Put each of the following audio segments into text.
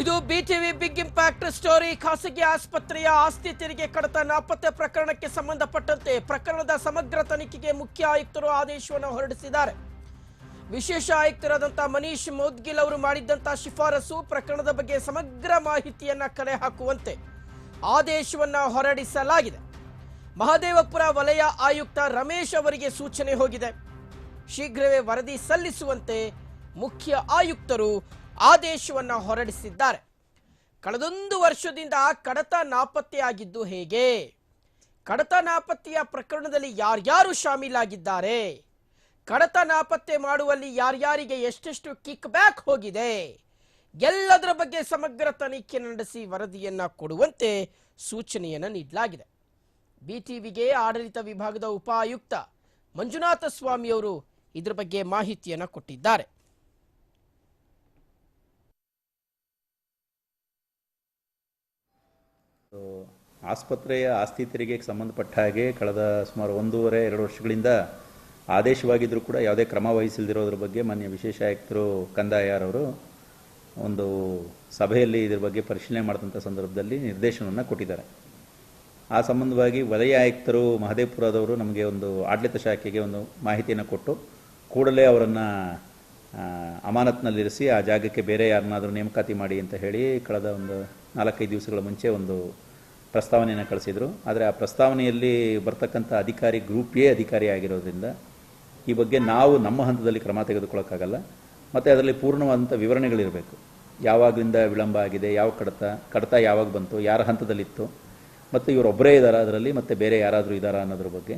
ಇದು BTV big impact story ಖಾಸಗಿ ಆಸ್ಪತ್ರೆಯ ಆಸ್ತಿ ತೆರಿಗೆ ಕಡತ ನಾಪತ್ತೆ ಪ್ರಕರಣಕ್ಕೆ ಸಂಬಂಧಪಟ್ಟಂತೆ ಪ್ರಕರಣದ ಸಮಗ್ರ ತನಿಖೆಗೆ ಮುಖ್ಯ ಆಯುಕ್ತರು ಆದೇಶವನ್ನು ಹೊರಡಿಸಿದ್ದಾರೆ. ವಿಶೇಷ ಆಯುಕ್ತರಾದಂತಹ ಮನೀಶ್ ಮೋದ್ಗಿಲ್ ಅವರು ಮಾಡಿದ್ದಂತಹ ಶಿಫಾರಸು ಪ್ರಕರಣದ ಬಗ್ಗೆ ಸಮಗ್ರ ಮಾಹಿತಿಯನ್ನ ಕಲೆ ಹಾಕುವಂತೆ ಆದೇಶವನ್ನ ಹೊರಡಿಸಲಾಗಿದೆ. ಮಹದೇವಪುರ ವಲಯ ಆಯುಕ್ತ ರಮೇಶ್ ಅವರಿಗೆ ಸೂಚನೆ ಹೋಗಿದೆ. ಶೀಘ್ರವೇ ವರದಿ ಸಲ್ಲಿಸುವಂತೆ ಮುಖ್ಯ ಆಯುಕ್ತರು ಆದೇಶವನ್ನ ಹೊರಡಿಸಿದ್ದಾರೆ. ಕಳೆದೊಂದು ವರ್ಷದಿಂದ ಕಡತ ನಾಪತ್ತೆಯಾಗಿದ್ದು ಹೇಗೆ? ಕಡತ ನಾಪತ್ತೆಯ ಪ್ರಕರಣದಲ್ಲಿ ಯಾರ್ಯಾರು ಶಾಮೀಲಾಗಿದ್ದಾರೆ? ಕಡತ ನಾಪತ್ತೆ ಮಾಡುವಲ್ಲಿ ಯಾರ್ಯಾರಿಗೆ ಎಷ್ಟೆಷ್ಟು ಕಿಕ್ ಬ್ಯಾಕ್ ಹೋಗಿದೆ? ಎಲ್ಲದರ ಬಗ್ಗೆ ಸಮಗ್ರ ತನಿಖೆ ನಡೆಸಿ ವರದಿಯನ್ನು ಕೊಡುವಂತೆ ಸೂಚನೆಯನ್ನು ನೀಡಲಾಗಿದೆ. ಬಿಟಿವಿಗೆ ಆಡಳಿತ ವಿಭಾಗದ ಉಪ ಆಯುಕ್ತ ಮಂಜುನಾಥ ಸ್ವಾಮಿಯವರು ಇದರ ಬಗ್ಗೆ ಮಾಹಿತಿಯನ್ನು ಕೊಟ್ಟಿದ್ದಾರೆ. ಆಸ್ಪತ್ರೆಯ ಆಸ್ತಿ ತೆರಿಗೆಗೆ ಸಂಬಂಧಪಟ್ಟ ಹಾಗೆ ಕಳೆದ ಸುಮಾರು ಒಂದೂವರೆ, ಎರಡು ವರ್ಷಗಳಿಂದ ಆದೇಶವಾಗಿದ್ದರೂ ಕೂಡ ಯಾವುದೇ ಕ್ರಮ ವಹಿಸಿಲ್ದಿರೋದ್ರ ಬಗ್ಗೆ ಮಾನ್ಯ ವಿಶೇಷ ಆಯುಕ್ತರು ಕಂದಾಯಾರವರು ಒಂದು ಸಭೆಯಲ್ಲಿ ಇದ್ರ ಬಗ್ಗೆ ಪರಿಶೀಲನೆ ಮಾಡಿದಂಥ ಸಂದರ್ಭದಲ್ಲಿ ನಿರ್ದೇಶನವನ್ನು ಕೊಟ್ಟಿದ್ದಾರೆ. ಆ ಸಂಬಂಧವಾಗಿ ವಲಯ ಆಯುಕ್ತರು ಮಹದೇವಪುರದವರು ನಮಗೆ ಒಂದು ಆಡಳಿತ ಶಾಖೆಗೆ ಒಂದು ಮಾಹಿತಿಯನ್ನು ಕೊಟ್ಟು ಕೂಡಲೇ ಅವರನ್ನು ಅಮಾನತ್ನಲ್ಲಿರಿಸಿ ಆ ಜಾಗಕ್ಕೆ ಬೇರೆ ಯಾರನ್ನಾದರೂ ನೇಮಕಾತಿ ಮಾಡಿ ಅಂತ ಹೇಳಿ ಕಳೆದ ಒಂದು ನಾಲ್ಕೈದು ದಿವಸಗಳ ಮುಂಚೆ ಒಂದು ಪ್ರಸ್ತಾವನೆಯನ್ನು ಕಳಿಸಿದರು. ಆದರೆ ಆ ಪ್ರಸ್ತಾವನೆಯಲ್ಲಿ ಬರ್ತಕ್ಕಂಥ ಅಧಿಕಾರಿ ಗ್ರೂಪ್ ಎ ಅಧಿಕಾರಿ ಆಗಿರೋದ್ರಿಂದ ಈ ಬಗ್ಗೆ ನಾವು ನಮ್ಮ ಹಂತದಲ್ಲಿ ಕ್ರಮ ತೆಗೆದುಕೊಳ್ಳೋಕ್ಕಾಗಲ್ಲ. ಮತ್ತು ಅದರಲ್ಲಿ ಪೂರ್ಣವಾದಂಥ ವಿವರಣೆಗಳಿರಬೇಕು. ಯಾವಾಗಲಿಂದ ವಿಳಂಬ ಆಗಿದೆ, ಯಾವ ಕಡತ ಕಡತ ಯಾವಾಗ ಬಂತು, ಯಾರ ಹಂತದಲ್ಲಿತ್ತು, ಮತ್ತು ಇವರೊಬ್ಬರೇ ಇದ್ದಾರಾ ಅದರಲ್ಲಿ, ಮತ್ತು ಬೇರೆ ಯಾರಾದರೂ ಇದ್ದಾರಾ ಅನ್ನೋದ್ರ ಬಗ್ಗೆ.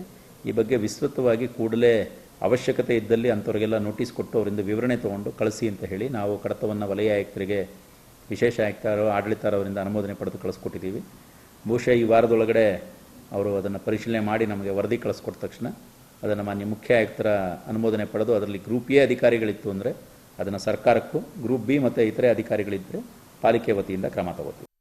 ಈ ಬಗ್ಗೆ ವಿಸ್ತೃತವಾಗಿ ಕೂಡಲೇ ಅವಶ್ಯಕತೆ ಇದ್ದಲ್ಲಿ ಅಂಥವ್ರಿಗೆಲ್ಲ ನೋಟಿಸ್ ಕೊಟ್ಟು ಅವರಿಂದ ವಿವರಣೆ ತೊಗೊಂಡು ಕಳಿಸಿ ಅಂತ ಹೇಳಿ ನಾವು ಕಡತವನ್ನು ವಲಯ ಆಯುಕ್ತರಿಗೆ ವಿಶೇಷ ಆಯುಕ್ತರು ಆಡಳಿತಾರವರಿಂದ ಅನುಮೋದನೆ ಪಡೆದು ಕಳಿಸ್ಕೊಟ್ಟಿದ್ದೀವಿ ಬಹುಶಃ ಈ ವಾರದೊಳಗಡೆ ಅವರು ಅದನ್ನು ಪರಿಶೀಲನೆ ಮಾಡಿ ನಮಗೆ ವರದಿ ಕಳಿಸ್ಕೊಟ್ಟ ತಕ್ಷಣ ಅದನ್ನು ಮಾನ್ಯ ಮುಖ್ಯ ಆಯುಕ್ತರ ಅನುಮೋದನೆ ಪಡೆದು ಅದರಲ್ಲಿ ಗ್ರೂಪ್ ಎ ಅಧಿಕಾರಿಗಳಿತ್ತು ಅಂದರೆ ಅದನ್ನು ಸರ್ಕಾರಕ್ಕೂ, ಗ್ರೂಪ್ ಬಿ ಮತ್ತು ಇತರೆ ಅಧಿಕಾರಿಗಳಿದ್ದರೆ ಪಾಲಿಕೆ ವತಿಯಿಂದ ಕ್ರಮ ತಗೋತೀವಿ.